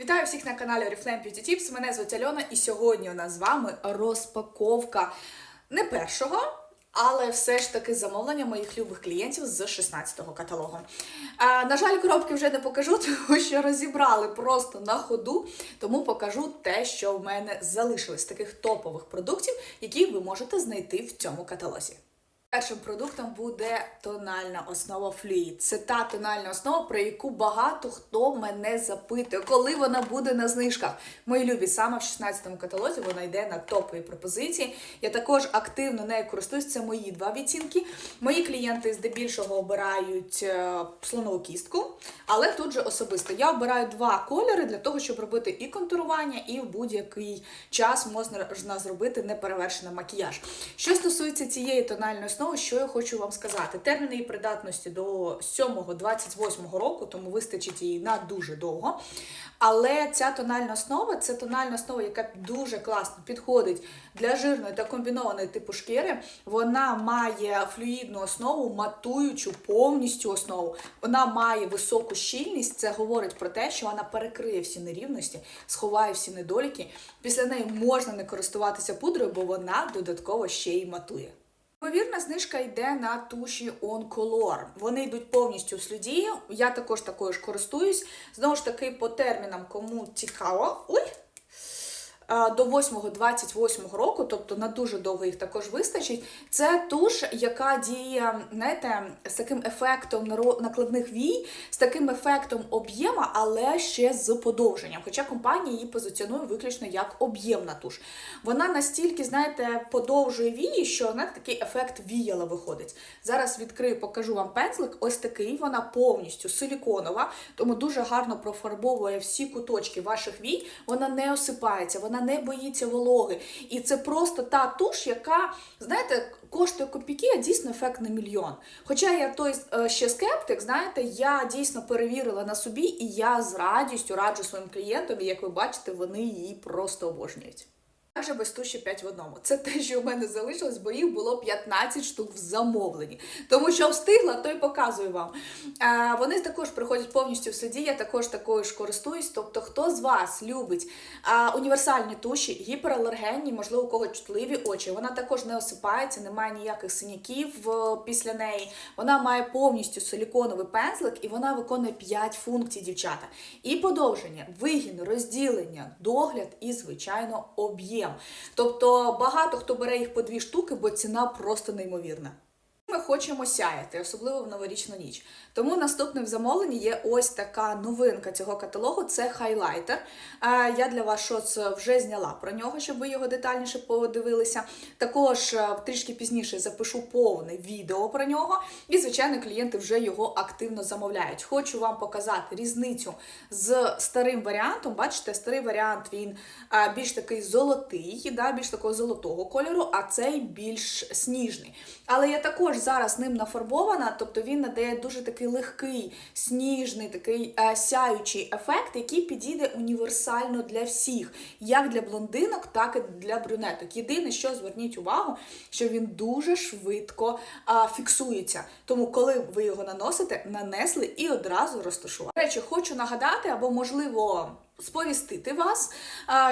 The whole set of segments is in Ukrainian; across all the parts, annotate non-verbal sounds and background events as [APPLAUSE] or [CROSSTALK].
Вітаю всіх на каналі Oriflame Beauty Tips. Мене звуть Альона, і сьогодні у нас з вами розпаковка не першого, але все ж таки замовлення моїх любих клієнтів з 16-го каталогу. А, на жаль, коробки вже не покажу, [LAUGHS] тому що розібрали просто на ходу. Тому покажу те, що в мене залишилось таких топових продуктів, які ви можете знайти в цьому каталозі. Першим продуктом буде тональна основа Fluid. Це та тональна основа, про яку багато хто мене запитує, коли вона буде на знижках. Мої любі, саме в 16-му каталозі вона йде на топові пропозиції. Я також активно нею користуюсь. Це мої два відцінки. Мої клієнти здебільшого обирають е, слонову кістку, але тут же особисто я обираю два кольори для того, щоб робити і контурування, і в будь-який час можна зробити неперевершений макіяж. Що стосується цієї тональної основи, що я хочу вам сказати. Термін її придатності до 7-28 року, тому вистачить її на дуже довго. Але ця тональна основа це тональна основа, яка дуже класно підходить для жирної та комбінованої типу шкіри. Вона має флюїдну основу, матуючу повністю основу. Вона має високу щільність. Це говорить про те, що вона перекриє всі нерівності, сховає всі недоліки. Після неї можна не користуватися пудрою, бо вона додатково ще й матує. Ймовірна знижка йде на туші Color. Вони йдуть повністю в слюді. Я також такою ж користуюсь. Знову ж таки, по термінам, кому цікаво. Ой! Е, До 8-28 року, тобто на дуже довго їх також вистачить. Це туш, яка діє, знаєте, з таким ефектом накладних вій, з таким ефектом об'єма, але ще з подовженням. Хоча компанія її позиціонує виключно як об'ємна туш. Вона настільки, знаєте, подовжує вії, що знаєте, такий ефект віяла виходить. Зараз відкрию, покажу вам пензлик. Ось такий. Вона повністю силіконова, тому дуже гарно профарбовує всі куточки ваших вій. Вона не осипається, вона не боїться вологи. І це просто та туш, яка, знаєте, коштує копійки, а дійсно ефект на мільйон. Хоча я той е, ще скептик, знаєте, я дійсно перевірила на собі, і я з радістю раджу своїм клієнтам, і як ви бачите, вони її просто обожнюють. Також без туші 5 в одному. Це те, що в мене залишилось, бо їх було 15 штук в замовленні. Тому що встигла, то й показую вам. А, вони також приходять повністю в суді, я також такою ж користуюсь. Тобто, хто з вас любить а, універсальні туші, гіпералергенні, можливо, у кого чутливі очі. Вона також не осипається, немає ніяких синяків е, після неї. Вона має повністю силіконовий пензлик і вона виконує 5 функцій, дівчата. І подовження, вигін, розділення, догляд і, звичайно, об'єм. Тобто багато хто бере їх по дві штуки, бо ціна просто неймовірна. Ми хочемо сяяти, особливо в новорічну ніч. Тому наступним в замовленні є ось така новинка цього каталогу це хайлайтер. Я для вас щось вже зняла про нього, щоб ви його детальніше подивилися. Також е, трішки пізніше запишу повне відео про нього. І, звичайно, клієнти вже його активно замовляють. Хочу вам показати різницю з старим варіантом. Бачите, старий варіант він більш такий золотий, більш такого золотого кольору, а цей більш сніжний. Але я також зараз ним нафарбована, тобто він надає дуже такий легкий, сніжний, такий е, сяючий ефект, який підійде універсально для всіх, як для блондинок, так і для брюнеток. Єдине, що зверніть увагу, що він дуже швидко а, фіксується. Тому, коли ви його наносите, нанесли і одразу розташували. До речі, хочу нагадати, або можливо. Сповістити вас,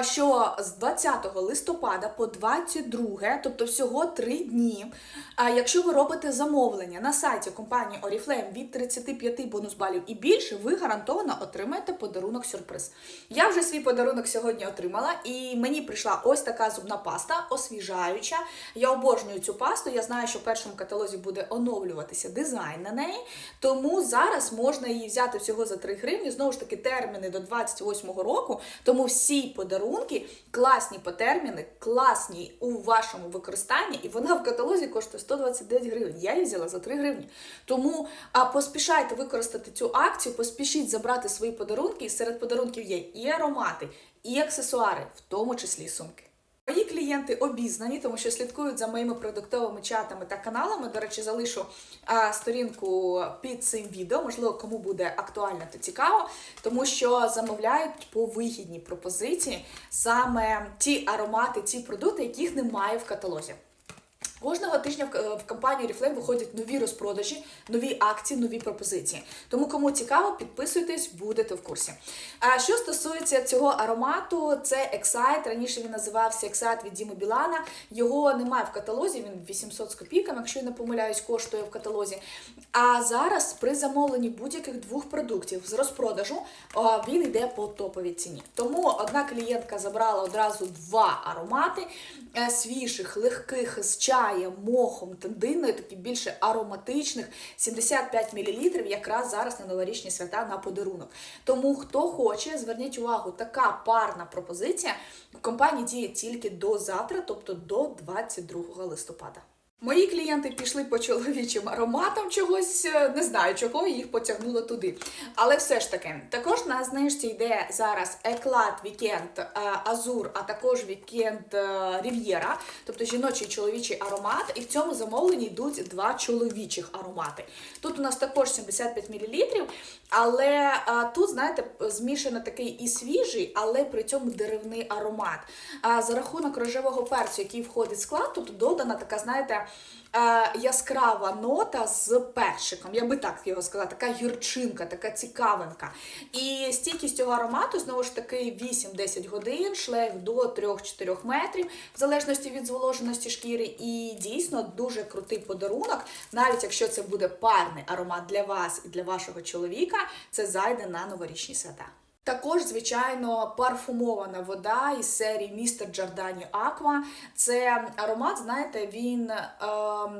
що з 20 листопада по 22, тобто всього 3 дні, якщо ви робите замовлення на сайті компанії Oriflame від 35 бонус балів і більше, ви гарантовано отримаєте подарунок сюрприз. Я вже свій подарунок сьогодні отримала, і мені прийшла ось така зубна паста, освіжаюча. Я обожнюю цю пасту. Я знаю, що в першому каталозі буде оновлюватися дизайн на неї. Тому зараз можна її взяти всього за 3 гривні. Знову ж таки, терміни до 28 року. Тому всі подарунки класні по терміни, класні у вашому використанні, і вона в каталозі коштує 129 гривень. Я її взяла за 3 гривні. Тому а, поспішайте використати цю акцію, поспішіть забрати свої подарунки. І серед подарунків є і аромати, і аксесуари, в тому числі сумки. Мої клієнти обізнані, тому що слідкують за моїми продуктовими чатами та каналами. До речі, залишу а, сторінку під цим відео. Можливо, кому буде актуально та цікаво, тому що замовляють по вигідній пропозиції саме ті аромати, ті продукти, яких немає в каталозі. Кожного тижня в, е, компанії Oriflame виходять нові розпродажі, нові акції, нові пропозиції. Тому кому цікаво, підписуйтесь, будете в курсі. А що стосується цього аромату, це Excite. Раніше він називався Excite від Діми Білана. Його немає в каталозі. Він 800 з копійками, якщо я не помиляюсь, коштує в каталозі. А зараз при замовленні будь-яких двох продуктів з розпродажу він йде по топовій ціні. Тому одна клієнтка забрала одразу два аромати е, свіжих, легких з чаєм, мохом, тендиною, такі більше ароматичних, 75 мл, якраз зараз на новорічні свята на подарунок. Тому хто хоче, зверніть увагу, така парна пропозиція в компанії діє тільки до завтра, тобто до 22 листопада. Мої клієнти пішли по чоловічим ароматам чогось, е, не знаю чого, їх потягнуло туди. Але все ж таки, також на знижці йде зараз Еклад Вікенд Азур, а також Вікенд Рів'єра, тобто жіночий чоловічий аромат. І в цьому замовленні йдуть два чоловічих аромати. Тут у нас також 75 мл, але е, тут, знаєте, змішано такий і свіжий, але при цьому деревний аромат. За рахунок рожевого перцю, який входить в склад, тут додана така, знаєте, е, яскрава нота з першиком, я би так його сказала, така гірчинка, така цікавинка. І стійкість цього аромату, знову ж таки, 8-10 годин, шлейф до 3-4 метрів, в залежності від зволоженості шкіри. І дійсно дуже крутий подарунок, навіть якщо це буде парний аромат для вас і для вашого чоловіка, це зайде на новорічні свята. Також, звичайно, парфумована вода із серії Містер Джордані Аква. Це аромат, знаєте, він е,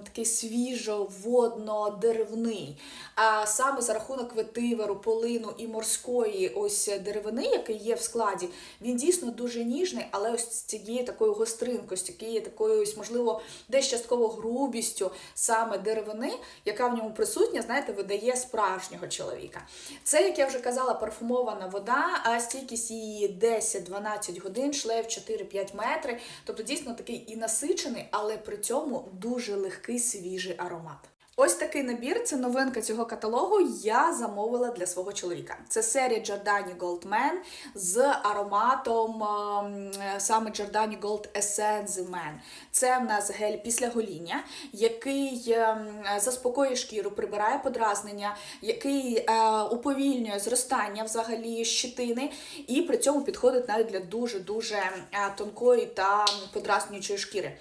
такий свіжо-водно-деревний. А саме за рахунок ветиверу, полину і морської ось деревини, який є в складі, він дійсно дуже ніжний, але ось з цією такою гостринкою, з цією такою, ось, можливо, десь частково грубістю саме деревини, яка в ньому присутня, знаєте, видає справжнього чоловіка. Це, як я вже казала, парфумована вода, а стійкість її 10-12 годин, шлейф 4-5 метри. Тобто дійсно такий і насичений, але при цьому дуже легкий свіжий аромат. Ось такий набір, це новинка цього каталогу. Я замовила для свого чоловіка. Це серія Giordani Gold Man з ароматом ем, саме Giordani Gold Essence Man. Це в нас гель після гоління, який ем, заспокоює шкіру, прибирає подразнення, який е, уповільнює зростання взагалі щитини, і при цьому підходить навіть для дуже дуже е, тонкої та подразнюючої шкіри.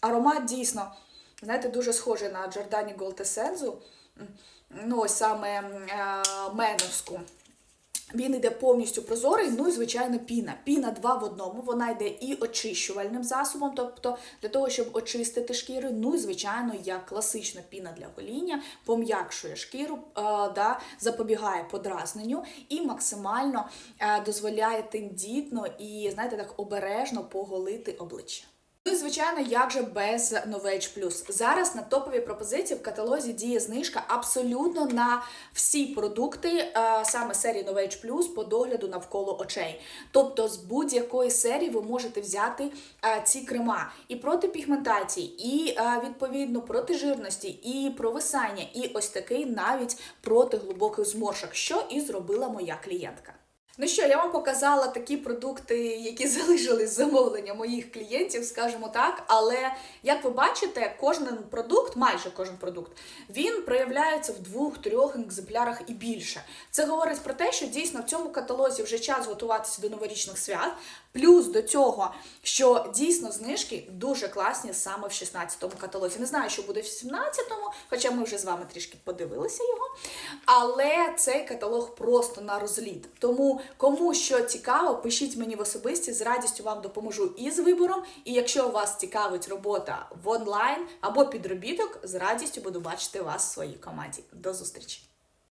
Аромат дійсно. Знаєте, дуже схожий на Giordani Gold Essence, ну ось саме е, меновську. Він йде повністю прозорий, ну і звичайно піна. Піна два в одному, вона йде і очищувальним засобом, тобто для того, щоб очистити шкіру. Ну і звичайно, як класична піна для гоління, пом'якшує шкіру, е, да, запобігає подразненню і максимально е, дозволяє тендітно і, знаєте, так обережно поголити обличчя. Ну і звичайно, як же без Novage Plus. Зараз на топовій пропозиції в каталозі діє знижка абсолютно на всі продукти, е, саме серії Novage Plus по догляду навколо очей. Тобто з будь-якої серії ви можете взяти е, ці крема і проти пігментації, і е, відповідно проти жирності, і провисання, і ось такий навіть проти глибоких зморшок, що і зробила моя клієнтка. Ну що, я вам показала такі продукти, які [LAUGHS] залишили замовлення моїх клієнтів, скажімо так. Але як ви бачите, кожен продукт, майже кожен продукт, він проявляється в двох-трьох екземплярах і більше. Це говорить про те, що дійсно в цьому каталозі вже час готуватися до новорічних свят. Плюс до цього, що дійсно знижки дуже класні саме в 16-му каталозі. Не знаю, що буде в 17-му, хоча ми вже з вами трішки подивилися його. Але цей каталог просто на розліт. Тому кому що цікаво, пишіть мені в особисті, з радістю вам допоможу із вибором. І якщо вас цікавить робота в онлайн або підробіток, з радістю буду бачити вас в своїй команді. До зустрічі!